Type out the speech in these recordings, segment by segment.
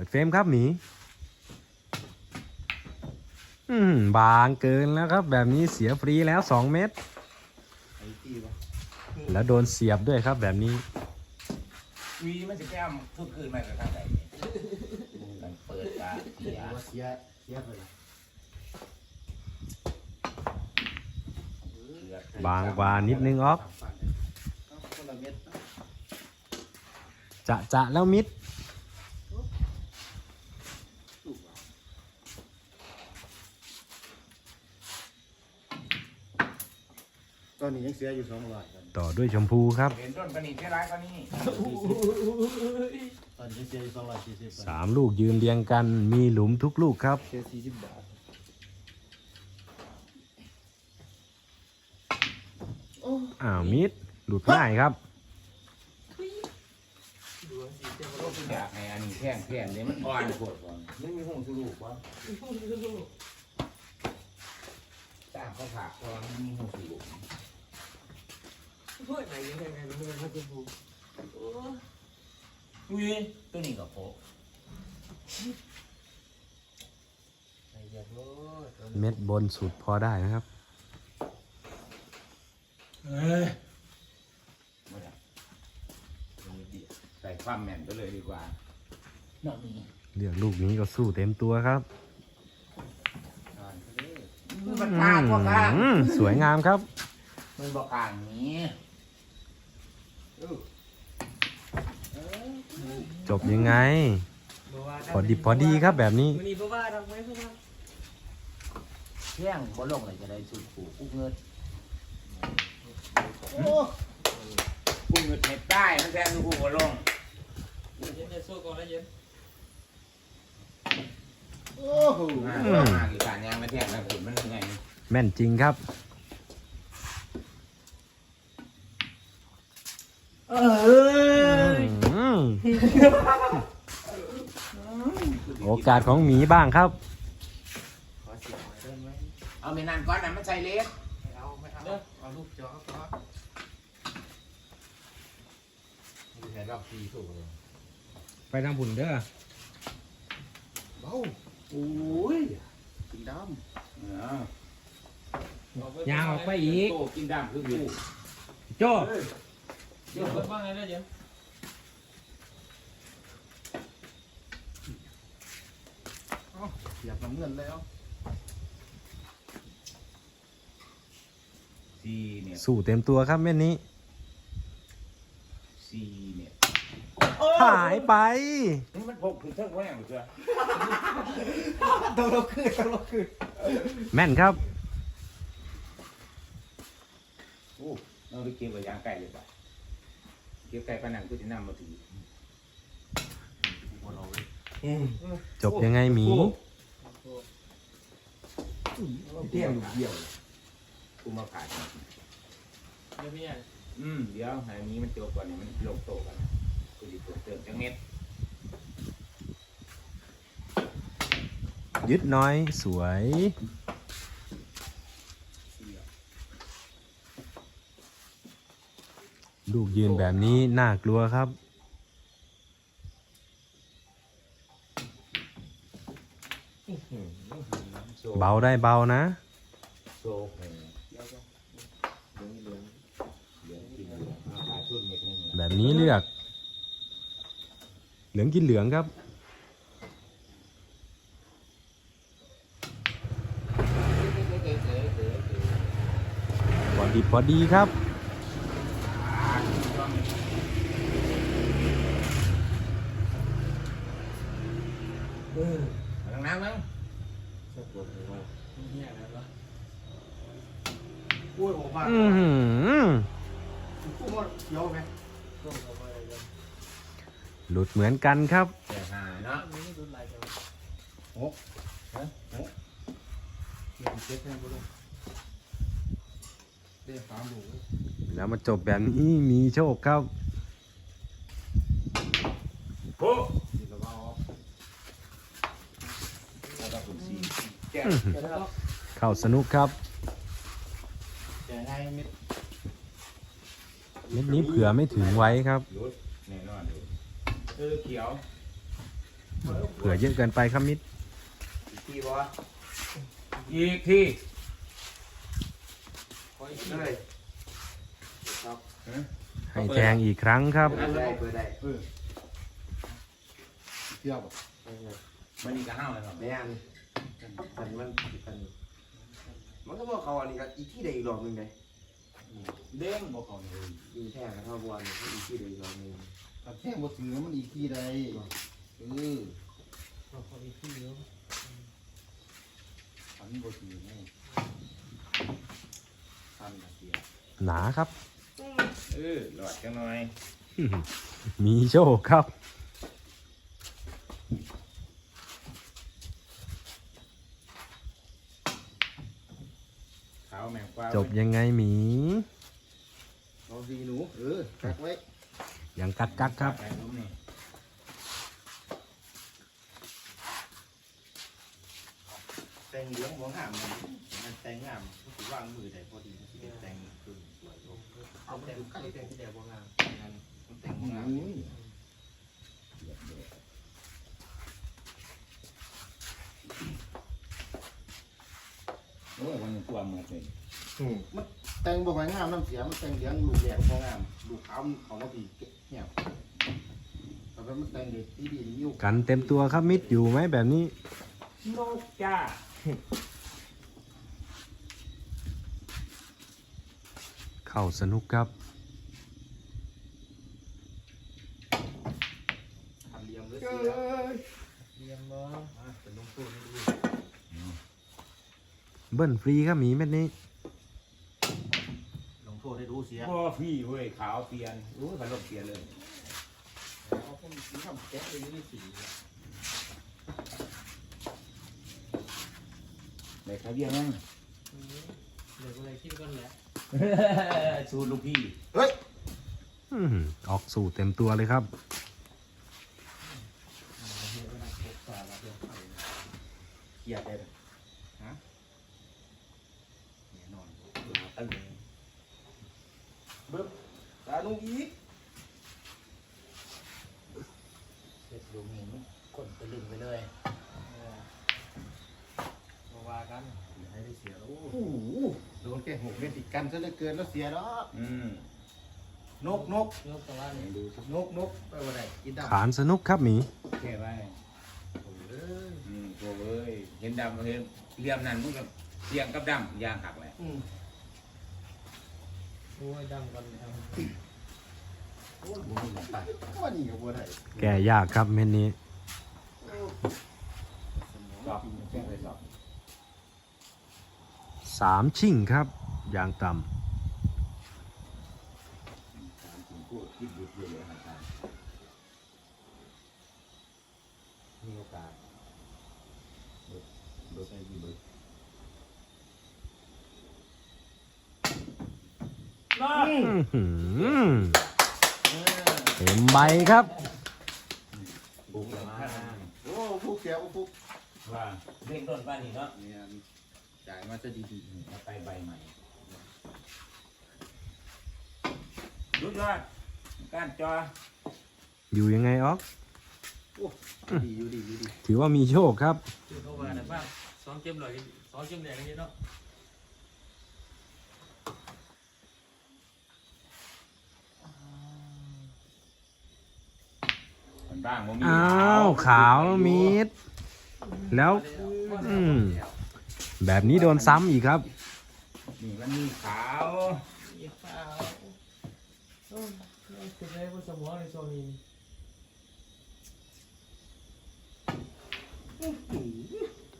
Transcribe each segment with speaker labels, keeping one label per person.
Speaker 1: ปิดเฟรมครับหมีอืมบางเกินแล้วครับ แบบนี้เสียฟรีแล้ว2เม็ด
Speaker 2: ไอ้ตีวะ
Speaker 1: แล้วโดนเสียบด้วยครับแบบนี้
Speaker 3: วีมันจะแก้มทุกคืนมาจากทางไหนมันเปิดตาเสีย
Speaker 2: เสียเสียไป
Speaker 1: บางกว่านิดนึงออฟจะจะแล้วมิด
Speaker 2: ถูกว่ะต อนนี้ยังเสียอยู่สองร้อยตอนนี้
Speaker 1: ต่อด้วยชมพูครับ
Speaker 3: เห็นต้นกระนี่เท่าไรก็นี่
Speaker 2: ตอนนี้เสียอยู่สองร้อยสี่สิบ
Speaker 1: สามลูกยืนเรียงกันมีหลุมทุกลูกครับ
Speaker 2: เสียสี่สิบบาท
Speaker 1: อ้าวมิดหลุดง่ายครับ
Speaker 3: อยากให้อันนี้แท่งแท่งเนี่ยมันอ่อนปวดก่อนไม่มีห้องสรุปวะตามเขาผักเพราะว่ามันมีห้องสรุป
Speaker 4: เฮ้ยไหนยังไงไงรู้ไหมครับคุณผู้โอ้
Speaker 3: อุ้ยตัวนี้ก็โปะ
Speaker 4: ไหนอยากรู้
Speaker 1: เม็ดบนสุดพอได้นะครับ
Speaker 3: ไม่ได้ใส่ความแม่นไปเลยดีกว่าเนาะนี่
Speaker 1: เลือกลูกนี้ก็สู้เต็มตัวครับ
Speaker 3: มันกลางกว่ากลาง
Speaker 1: อืมสวยงามครับ
Speaker 3: มันบอกกลางนี้
Speaker 1: จบยังไง พอดีพอดีครับแบบนี้
Speaker 4: มันนี่เพราะว่าทำไมเพราะว่า
Speaker 3: เที่ยงบ่ลงเลยจะได้สุดผูกุ้งเงิน
Speaker 2: โอ้
Speaker 3: กุ้งเงินเห็ดได้มันแทนกุ้งบ่ลง
Speaker 4: เย็นจะสู้ก่อนแล้วเย็น
Speaker 2: โอ้โห
Speaker 3: มามากี่การยางมาแทงแล้วขุนมันยังไง
Speaker 1: แม่นจริงครับ
Speaker 4: เออ
Speaker 1: อืมโอกาสของหมีบ้างครับ
Speaker 2: ขอเสียหน่อยได้ไหม
Speaker 3: เอาไม่นานก้อนนะมันใส่เล็ก
Speaker 2: ไม่เอาไม่เอาเอาลูกจอก็พอไม่ใช่รอบทีถูกเลย
Speaker 1: ไปทางผุนเด้อ
Speaker 2: เบ้าโอ้ยสีด
Speaker 1: ยาวออกไปอีก
Speaker 3: โตกินดำคือกู
Speaker 1: โจ้
Speaker 4: เดี๋ยวเปิดบ้างไงแล้วเย็นำ
Speaker 2: เสียบน้ำเงินแล้ว
Speaker 3: ซีเนี่ย
Speaker 1: สู้เต็มตัวครับเม็ดนี้
Speaker 3: ซีเนี่ย
Speaker 1: หายไป
Speaker 3: นี่มันพกคือเท่าแรงเชียว
Speaker 2: ต้องเราขึ้นต้องเราขึ้น
Speaker 1: แม่นครับ
Speaker 3: โอ้เราไปเก็บไว้ยางไก่เลยป่ะเก็บไก่ปานนันกูจะนำมาถือ
Speaker 1: จบยังไงหมี
Speaker 2: เตี้ยลูกเดียว
Speaker 3: กูมาขาย
Speaker 4: เดี๋ยวพี่ใหญ่
Speaker 3: อืมเดี๋ยวห้อันนี้มันจบก่อนเนี่ยมันลงโตกันกูจะตัวเติมจังเม็ด
Speaker 1: ยึดน้อยสวยลูกยืนแบบนี้น่ากลัวครับ เบาได้เบานะ
Speaker 3: โซเหลืองเหลืองเหลืองกินเหลืองขายทุนเม็ดนึง
Speaker 1: แบบนี้เลือก เหลืองกินเหลืองครับพอดีพอดีครับ
Speaker 3: หลังน้ำมั้ง
Speaker 4: พี่ใหญ่แล้ว
Speaker 2: อุ้ยออกมา
Speaker 1: อือหือ
Speaker 2: พูดเดี๋ยวไหม
Speaker 1: หลุดเหมือนกันครับ
Speaker 3: แต่หาเนาะ
Speaker 4: อันนี้รุนแรงจัง
Speaker 2: เดี๋ยวเช็คให้บุรุษเรียกสามหมู
Speaker 1: แล้วมาจบแบบนี้มีโชคครับ
Speaker 3: โอ้าวก็คุณซีแก้ว
Speaker 1: เข้าสนุกครับ
Speaker 2: แต่ให้เม็ด
Speaker 1: เม็ดนี้เผื่อไม่ถึงไว้ครับ
Speaker 3: รถแน่นอนเลยเออเขียว
Speaker 2: เเผื่
Speaker 1: อเยอะเกินไปครับมิด
Speaker 4: อีกทีบ่
Speaker 3: อีกที่
Speaker 4: คอยเลยครับ
Speaker 1: ให้แทงอีกครั้งครับ
Speaker 4: เปิดได้เปิดได้
Speaker 2: เออเที่ยวบ่
Speaker 3: มันนี่ก็ห้าวเลยครับ
Speaker 4: แม่นมันมัน มันมันก็บอกเขาอันนี้ก็อีกที่ใดอีกรอบหนึงไง
Speaker 3: เด้งบอกเขาเลย
Speaker 4: ยิงแท้กันเท่าบัวนี่อีกที่ใดอีกรอบหนึง
Speaker 2: ถ้าแท่งบ่ถือมันอีกทีใดเออ
Speaker 4: เขาอีกที่เดียว
Speaker 2: อันบ่ถือแน่
Speaker 3: ทำนาเสีย
Speaker 1: หนาครับ
Speaker 3: เออหลอดจังหน่อย
Speaker 1: มีโชคครับ
Speaker 3: ขาวแมงกวา
Speaker 1: จบยังไงหมี
Speaker 2: เอาสีหนูเออกักไว้
Speaker 1: ยังกักกักครับ
Speaker 3: แกงล้มนี่
Speaker 4: แต่งเหลืองหัวงามมันมันแต่งงามถือวางมือได้พอดีที่เป็นแต่งขึ้นสวยโยมเอาแต่งแต่งแต่งที่เดียวหัวงามงั้นมันแต่งหัวงาม
Speaker 2: อุ้ย
Speaker 3: โอ้ยมันตัวหมดเลย
Speaker 2: แต่งบ่ค่อยงามน้ำเสียมันแต่งเหลืองลูกแหลมพองามลูกขาวมันเขามาตีเหี่ยวแต่ว่ามันแต่งเด็กที่ดีนี่อยู่
Speaker 1: กันเต็มตัวครับมิดอยู่ไหมแบบนี้
Speaker 3: นกจ้า
Speaker 1: เข้าสนุกครับ
Speaker 4: ทำเลียมหรือ
Speaker 2: เอ
Speaker 4: เสีย้
Speaker 2: ย
Speaker 4: เลียมบ่อะเป็นลงตู้ให้ดู
Speaker 1: เบิ้ลฟรีครับหมีเม็ดนี้
Speaker 2: ลงโทษให้ดูเสีย
Speaker 3: พ่อพี่เว้ยขาวเปลี่ยนรู้ยพันลมเปลี่ยนเลย
Speaker 2: เอาผมทำแก๊สไปอยู่ในสี
Speaker 3: ในขาวเบี้ยมั้ง
Speaker 4: เดี๋ยวกูเลยคิดก่อนแหละ
Speaker 3: สูตรลูกพี่
Speaker 2: เฮ้ย
Speaker 1: อื้อหือออกสู่เต็มตัวเลยครับ
Speaker 3: เกียดได้เลยฮะแน่นอนลาตั้งเลย
Speaker 2: ตา ลุงอีก
Speaker 3: เด็ดลูกนี่มันคนไปลึงไปเลย
Speaker 4: มาว่ากัน
Speaker 3: อย่าให้ได้เสียแล้ว
Speaker 2: โอ้โหโดนแค่หกเม็ดติดกันซะเหลือเกินแล้วเสียแล้ว
Speaker 3: อืม
Speaker 2: นกนก
Speaker 4: ยกตัวว่า
Speaker 3: ไหน
Speaker 4: นี่
Speaker 3: ดูสิ
Speaker 2: นกนกไปว่าไหนกินดำ
Speaker 1: ขานสนุกครับหมี
Speaker 3: แค่ไว้
Speaker 2: เอ้ย
Speaker 3: อืมโว้ยเห็นดำเห็นเรียมนั่นมึงกับเรียงกับดำยางหักแหละ
Speaker 2: อืม
Speaker 4: โอ้ยดำกันแล้ว
Speaker 2: ว่านี่กับบัวไทย
Speaker 1: แก่ยากครับเม็ดนี้
Speaker 3: สอบแค่ไปสอบ
Speaker 1: สามชิ่งครับ อย่างต่
Speaker 3: ตามถึงพูดคิดหยุดอยู่เลยครับมีโอกาสเบิดเบิดไปดีเบิดำ
Speaker 1: อื้อหือ เต็มใบครับ
Speaker 3: บุ้งเลยมา
Speaker 2: โอ้ฟุกเสียโอ้ฟุก
Speaker 3: ว่าเร่งต้นบ้านนี่เนาะ
Speaker 2: เนี่ยจ่ายมาจะดี
Speaker 3: มาไปใบใหม่รุดยอดการจอ
Speaker 1: อยู่ยังไงออก
Speaker 2: ๆดีอยู่ดีอยู่ดี
Speaker 1: ถือว่ามีโชคครับ
Speaker 4: คือเขาว่าแต่บ้างสองเข็มเลยสองเข็มแดงนี่เนาะ
Speaker 3: มันบ้างมันมี
Speaker 1: อ้าวขาวมิดแล้วอืมแบบนี้โดนซ้ำอีกครับ
Speaker 3: นี่มันมีขาว
Speaker 4: ยี่ห้าโอ้ยเป็นไรผู้สมองในโซนนี้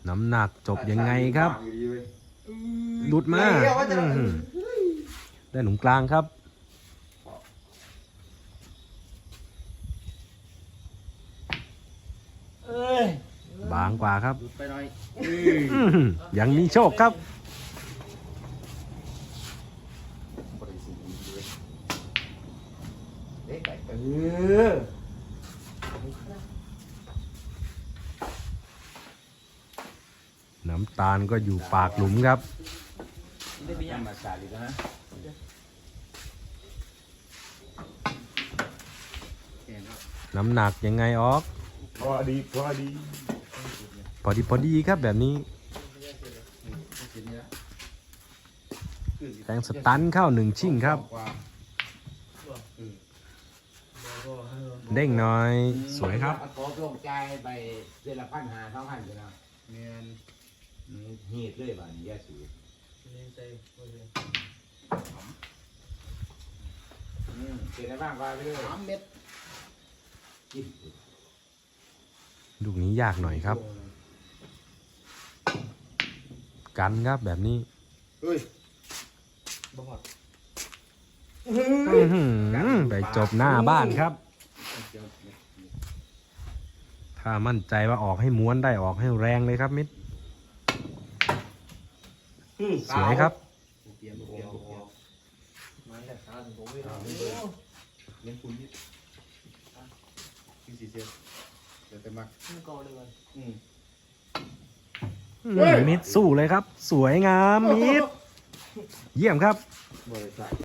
Speaker 1: น้ำหนักจบยังไงครับ
Speaker 2: อยู่ดีเว้ย
Speaker 1: หลุดมาอื้อหือได้หลุมกลางครับ
Speaker 3: เอ้ย
Speaker 1: บางกว่าครับ
Speaker 2: หลุดไปหน่อย
Speaker 1: อื้อหือยังมีโชคครับ
Speaker 2: บริสุทธิ์ดีเว้ย
Speaker 3: เด็กไปเออ
Speaker 1: น้ำตาลก็อยู่ปากหลุมครับ
Speaker 4: ได้มี
Speaker 3: ธร
Speaker 4: ยัง
Speaker 3: รมศาสตร์อีกแล้วนะ
Speaker 2: แค่นั้น
Speaker 1: น้ำหนักยังไงออก
Speaker 3: พอดีพอดี
Speaker 1: พอดีพอดีครับแบบนี้
Speaker 2: สีนี้ละ
Speaker 1: แทงสตันเข้าหนึ่งชิ่งครับ
Speaker 2: กว่า
Speaker 1: เด้งหน่อย สวยครับ
Speaker 3: ขอลงใจไปเดือนละพันหาสองพันอยู่นะ
Speaker 2: เมียน
Speaker 3: อืมหีดเลยบ้านยาสูบอืมเป็นอะไรบ้างว่าไปเลย
Speaker 2: สามเม็ด
Speaker 3: กิน
Speaker 1: ลูกนี้ยากหน่อยครับ กันครับแบบนี้
Speaker 2: เฮ้ย
Speaker 4: บ่หอด
Speaker 1: อื้อหือไปจบหน้าบ้านครับ ถ้ามั่นใจว่าออกให้ม้วนได้ออกให้แรงเลยครับมิตรสวยครับ
Speaker 4: เปลี่ยนเปลี่ยนเปลี่ยนมันแต่ขาถึงผมไม่ได้เล่นคุณนี่
Speaker 2: ที่สีเสีย เดี๋ยวแต่มัก
Speaker 4: มันก่อเลยมัน
Speaker 2: อืม
Speaker 1: อืมมิตรสู้เลยครับ สวยงามมิตรเยี่ยมครับ
Speaker 2: บริษัท